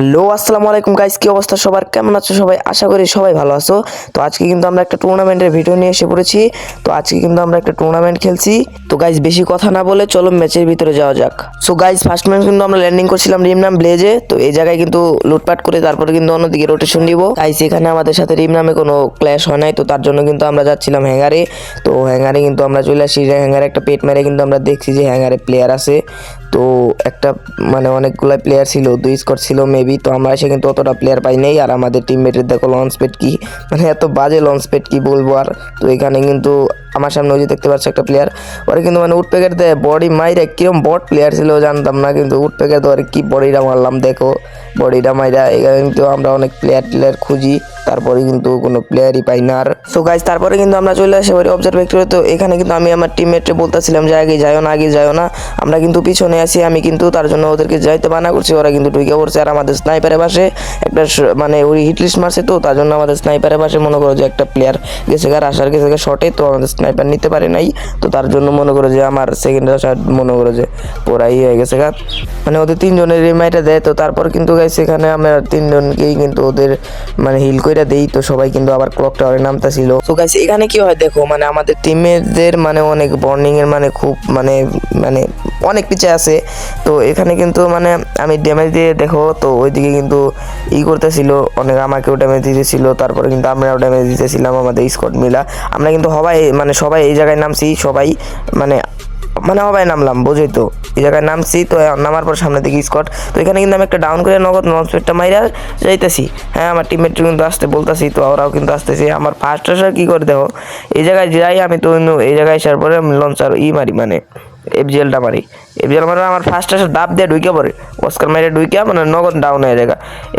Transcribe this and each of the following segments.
Hello, আসসালামু আলাইকুম guys কি অবস্থা সবার? কেমন আছো সবাই? আশা করি সবাই ভালো আছো। তো আজকে কিন্তু আমরা একটা টুর্নামেন্টের ভিডিও নিয়ে এসে পড়েছি। তো আজকে কিন্তু আমরা একটা টুর্নামেন্ট খেলছি। তো গাইস বেশি কথা না বলে চলো ম্যাচের ভিতরে যাওয়া যাক। সো গাইস ফার্স্ট ম্যাচ কিন্তু আমরা ল্যান্ডিং করছিলাম রিম নাম ব্লেজে তো এই জায়গায় কিন্তু লুটপাট করে তারপরে কিন্তু অন্যদিকে রোটেশন দিব গাইস এখানে আমাদের সাথে রিম নামে কোনো ক্ল্যাশ হয় নাই। তো তার জন্য কিন্তু আমরা যাচ্ছিলাম হ্যাঙ্গারে তো হ্যাঙ্গারে কিন্তু আমরা চলে আসি। হ্যাঙ্গারে একটা পেট মেরে কিন্তু আমরা দেখছি যে হ্যাঙ্গারে প্লেয়ার আছে। তো একটা মানে অনেকগুলো প্লেয়ার ছিল, দুই স্কোর ছিল মেবি তো আমরা এসে কিন্তু অতটা প্লেয়ার পাই নেই, আর আমাদের টিমমেটের দেখো লঞ্চ পেট কি? মানে এত বাজে লঞ্চ পেট কি বলব আর? তো এখানে কিন্তু আমার সামনে ওই যে দেখতে পাচ্ছ একটা প্লেয়ার ওরা কিন্তু মানে উড প্যাকেট দেয় বডি মাইরা কিরম বট প্লেয়ার ছিল জানতাম না, কিন্তু উড প্যাকেট আর কি বডিটা মারলাম, দেখো। বডিটা মাইরা এখানে কিন্তু আমরা অনেক প্লেয়ার টিলেয়ার খুঁজি, তারপরে কিন্তু কোনো প্লেয়ারই পাই না আর। সো গাইজ তারপরে কিন্তু আমরা চলে আসি ওই অবজার্ভ ফ্যাক্টরি তো এখানে কিন্তু আমি আমার টিমমেটে বলতেছিলাম যে, আগে যাইও না, আগে যাইও না। আমরা কিন্তু পিছনে আছি, আমি কিন্তু তার জন্য ওদেরকে যাইতে মানা করছি, ওরা কিন্তু ঢুকে পড়ছে আর আমাদের স্নাইপারের পাশে একটা মানে ওই হিটলিস্ট মারছে তো, তার জন্য আমাদের স্নাইপারের পাশে মনে করো যে একটা প্লেয়ার গেছে গা আসার গেছে শটে তো আমাদের স্নাইপার নিতে পারে নাই, তো তার জন্য মনে করো যে আমার সেকেন্ড আসার মনে করো যে পুরাই হয়ে গেছে গা। মানে ওদের তিনজনের রিমাইটা দেয়, তো তারপর কিন্তু গাইছে এখানে আমরা তিনজনকেই কিন্তু ওদের মানে হিল কইরা দেই, তো সবাই কিন্তু আবার ক্লক টাওয়ারে নামতাছিল। তো গাইছে এখানে কি হয় দেখো মানে আমাদের টিমের মানে অনেক বর্নিং এর মানে খুব মানে মানে অনেক পিছিয়ে আছে। তো এখানে কিন্তু মানে আমি ড্যামেজ দিয়ে দেখো, তো ওইদিকে কিন্তু ই করতেছিল, অনেক আমাকেও ড্যামেজ দিতেছিল, তারপরে কিন্তু আমরাও ড্যামেজ দিতেছিলাম আমাদের স্কট মিলা। আমরা কিন্তু সবাই মানে সবাই এই জায়গায় নামছি, সবাই মানে মানে সবাই নামলাম বোঝোই তো? এই জায়গায় নামছি, তো নামার পর সামনে দিকে স্কট। তো এখানে কিন্তু আমি একটা ডাউন করে নগদ নন লঞ্চপেডটা মাইরা যাইতেছি। হ্যাঁ আমার টিমমেট কিন্তু আসতে বলতেছি, তো ওরাও কিন্তু আসতেছি। আমার ফার্স্ট আসার কী করে দেখো? এই জায়গায় যাই, আমি তো এই জায়গায় আসার পরে আমি লঞ্চার ই মারি মানে। এফজিএলটা মারি। এফজিএল মানে আমার ফার্স্ট আসে দাব দিয়ে ঢুকে পড়ে। অস্কার মাইরে ঢুকে মানে নগদ ডাউন হয়ে যায়।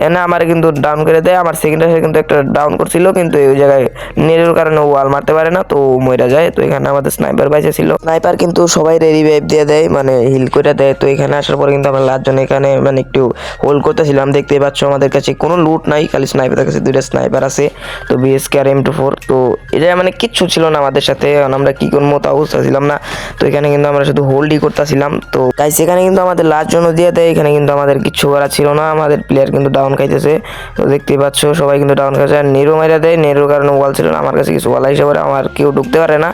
এনে আমার কিন্তু ডাউন করে দেয়। আমার সেকেন্ড আসে কিন্তু একটা ডাউন করছিল, কিন্তু ওই জায়গায় নেটের কারণে ওয়াল মারতে পারে না, তো মরে যায়। তো এখানে আমাদের স্নাইপার বাইচে ছিল স্নাইপার কিন্তু সবাই রিভাইভ দিয়ে দেয় মানে হিল করে দেয়। তো এখানে আসার পরে কিন্তু আমরা লাস্ট জন এখানে মানে একটু হোল্ড করতেছিলাম। দেখতেই পাচ্ছ আমাদের কাছে কোনো লুট নাই, খালি স্নাইপারের কাছে দুইটা স্নাইপার আছে। তো বিএসকে আর এম টু ফোর তো এটা মানে কিচ্ছু ছিল না আমাদের সাথে আমরা কি করব তা অবস্থা ছিলাম না। তো এখানে কিন্তু আমরা শুধু হোল্ডই করতেছিলাম। তো গাইস এখানে কিন্তু আমাদের লাস্ট জন্য দিয়ে দেয়, এখানে কিন্তু আমাদের কিচ্ছু করা ছিল না। আমাদের প্লেয়ার কিন্তু ডাউন খাইতেছে। তো দেখতেই পাচ্ছ, সবাই কিন্তু ডাউন খাইছে আর নেরো মাইরা দেয়। নেরোর কারণে ওয়াল ছিল না। আমার কাছে কিছু ওয়াল হিসেবে আমার কেউ ঢুকতে পারে না।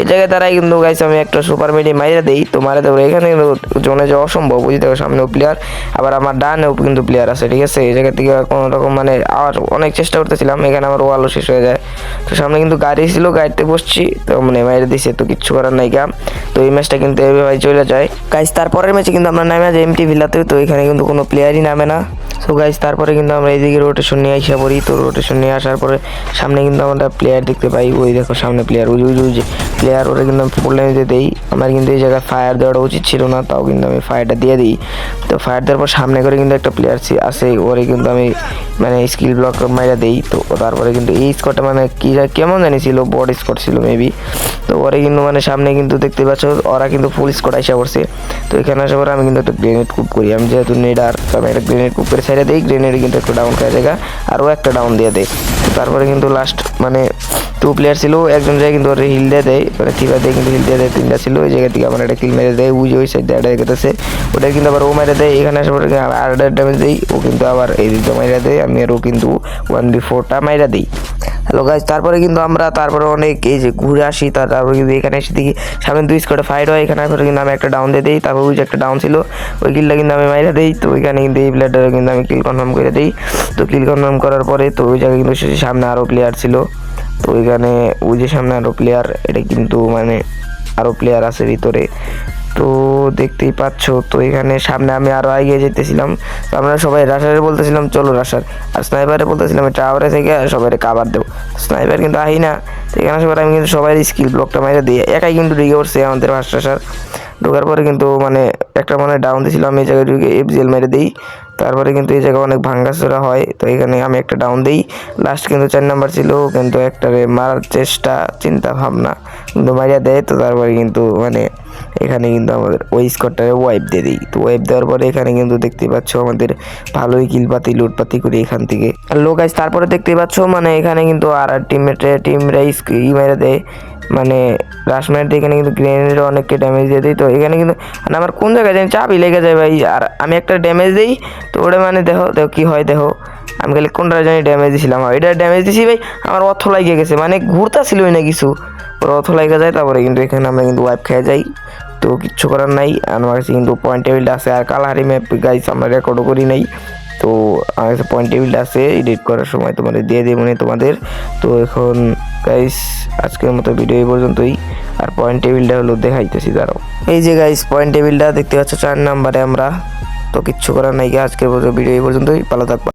এই জায়গায় তারাই কিন্তু গাইস আমি একটা সুপার মিডি মাইরা দেই। তো মারা দেবো এখানে কিন্তু জোনে যাওয়া অসম্ভব। বুঝতে পারো সামনেও প্লেয়ার আবার আমার ডানেও কিন্তু প্লেয়ার আছে, ঠিক আছে? এই জায়গা থেকে কোনো রকম মানে আর অনেক চেষ্টা করতেছিলাম। এখানে আমার ওয়ালও শেষ হয়ে যায়। তো সামনে কিন্তু গাড়ি ছিল, গাড়িতে বসছি, তো মানে মাইরে দিছে, তো কিচ্ছু করার নাই গা। তো এই ম্যাচটা কিন্তু এভাবে চলে যায়। গাইস তারপরের ম্যাচে কিন্তু আমরা নামে যাই এমটি ভিলাতে তো এখানে কিন্তু কোনো প্লেয়ারই নামে না। সো গাইজ তারপরে কিন্তু আমরা এইদিকে রোটেশন নিয়ে আসা পড়ি। তো রোটেশন নিয়ে আসার পরে সামনে কিন্তু আমরা প্লেয়ার দেখতে পাই। ওই দেখো সামনে প্লেয়ার ওই ওই যে প্লেয়ার ওরা কিন্তু আমি ফুল লাইনে দেই। আমার কিন্তু এই জায়গায় ফায়ার দেওয়াটা উচিত ছিল না, তাও কিন্তু আমি ফায়ারটা দিয়ে দিই। তো ফায়ার দেওয়ার পর সামনে করে কিন্তু একটা প্লেয়ার আছে ওরে কিন্তু আমি মানে স্কিল ব্লক মাইরা দেই। তো তারপরে কিন্তু এই স্কোরটা মানে কি কেমন জানি ছিল, বড স্কোর ছিল মেবি তো ওরে কিন্তু মানে সামনে কিন্তু দেখতে পাচ্ছ, ওরা কিন্তু ফুল স্কোর আসা পড়ছে। তো এখানে আসার পরে আমি কিন্তু একটা গ্রেনেড কুপ করি। আমি যেহেতু নেডার, তো আমি একটা গ্রেনেড কুপ করে ছেড়ে দিই গ্রেনেড কিন্তু একটু ডাউন খাওয়া জায়গা, আরও একটা ডাউন দিয়ে দেয় তারপরে কিন্তু লাস্ট মানে টু প্লেয়ার ছিল, একজন জায়গায় কিন্তু ওরা হিল দিয়ে দেয় মানে থিবা দিয়ে কিন্তু হিল দিয়ে দেয়, তিনটা ছিল, ওই জায়গা থেকে আমার একটা কিল মেরে দেয় যে ওই সাইড দিয়ে গেতেছে ওটা কিন্তু আবার ও মেরে দেয়, এখানে আসার পরে আর ড্যামেজ দেয় ও কিন্তু আবার এই দিকটা মাইরা দেয়, আমি আর ও কিন্তু ওয়ান বি ফোরটা মাইরা দিই। হ্যালো গাইজ তারপরে কিন্তু আমরা তারপরে অনেক এই যে ঘুরে আসি তার- তারপরে কিন্তু এখানে এসে দেখি সামনে দুই স্কোয়াডে ফাইট হয়। এখানে পরে কিন্তু আমি একটা ডাউন দিয়ে দিই, তারপর ওই যে একটা ডাউন ছিল, ওই কিলটা কিন্তু আমি মাইরা দিই। তো ওইখানে কিন্তু এই প্লেয়ারটা কিন্তু আমি কিল কনফার্ম করে দিই। তো কিল কনফার্ম করার পরে তো ওই জায়গায় কিন্তু সামনে আরও প্লেয়ার ছিল। তো ওইখানে ওই যে সামনে আরও প্লেয়ার এটা কিন্তু মানে আরও প্লেয়ার আছে ভিতরে। তো দেখতেই পাচ্ছ, তো এখানে সামনে আমি আরও এগিয়ে যেতেছিলাম। তো আমরা সবাই রাশারে বলতেছিলাম, চলো রাশার আর স্নাইপারে বলতেছিলাম টাওয়ারে থেকে সবাই কাবার দেবো। স্নাইপার কিন্তু আহি না। তো এখানে সবাই আমি কিন্তু সবাই স্কিল ব্লকটা মাইরে দিই। একাই কিন্তু ঢুকে পড়ছে আমাদের ফার্স্ট রাশার ঢোকার পরে কিন্তু মানে একটা মানে ডাউন দিয়েছিল আমি এই জায়গায় ঢুকে এফজিএল মেরে দিই। তারপরে কিন্তু এই জায়গায় অনেক ভাঙ্গাচোরা হয়, তো এখানে আমি একটা ডাউন দিই। লাস্ট কিন্তু চার নাম্বার ছিল, কিন্তু একটা মারার চেষ্টা, চিন্তা ভাবনা কিন্তু মারিয়া দেয়। তো তারপরে কিন্তু মানে এখানে কিন্তু আমাদের ওই স্কোরটারে ওয়াইপ দিয়ে দিই। তো ওয়াইপ দেওয়ার পরে এখানে কিন্তু দেখতে পাচ্ছ আমাদের ভালোই কিলপাতি, লুটপাতি করি এখান থেকে। আর লোক আছে তারপরে দেখতে পাচ্ছ মানে এখানে কিন্তু আর আর টিমমেটে টিমরা ই মেরে দেয়। মানে দিয়ে এখানে কিন্তু গ্রেনেড অনেককে ড্যামেজ দিয়ে দিই তো এখানে কিন্তু মানে আমার কোন জায়গায় জানি চাপই লেগে যায় ভাই। আর আমি একটা ড্যামেজ দিই, তো ওটা মানে দেখো দেখো কী হয়, দেখো। আমি খালি কোনটা জানি ড্যামেজ দিছিলাম? এটা ড্যামেজ দিছি ভাই, আমার অর্থ লাগিয়ে গেছে মানে ঘুরতা ছিলই না কিছু। ওর অর্থ লাগিয়ে যায়, তারপরে কিন্তু এখানে আমরা কিন্তু ওয়াইপ খেয়ে যাই। তো কিচ্ছু করার নাই আমার কাছে কিন্তু পয়েন্ট টেবিলটা আছে, আর কালাহারি ম্যাপ গাইস আমরা রেকর্ডও করি নাই। তো আমার কাছে পয়েন্ট টেবিলটা আছে এডিট করার সময় তোমাদের দিয়ে দেবো মানে তোমাদের। তো এখন গাইস আজকের মতো ভিডিও এই পর্যন্তই। আর পয়েন্ট টেবিলটা হলো দেখাইতেছি, দাঁড়াও। এই যে গাইস পয়েন্ট টেবিলটা দেখতে পাচ্ছ, চার নাম্বারে আমরা। তো কিচ্ছু করার নাই আজকের ভিডিও এই পর্যন্তই, ভালো থাকবা।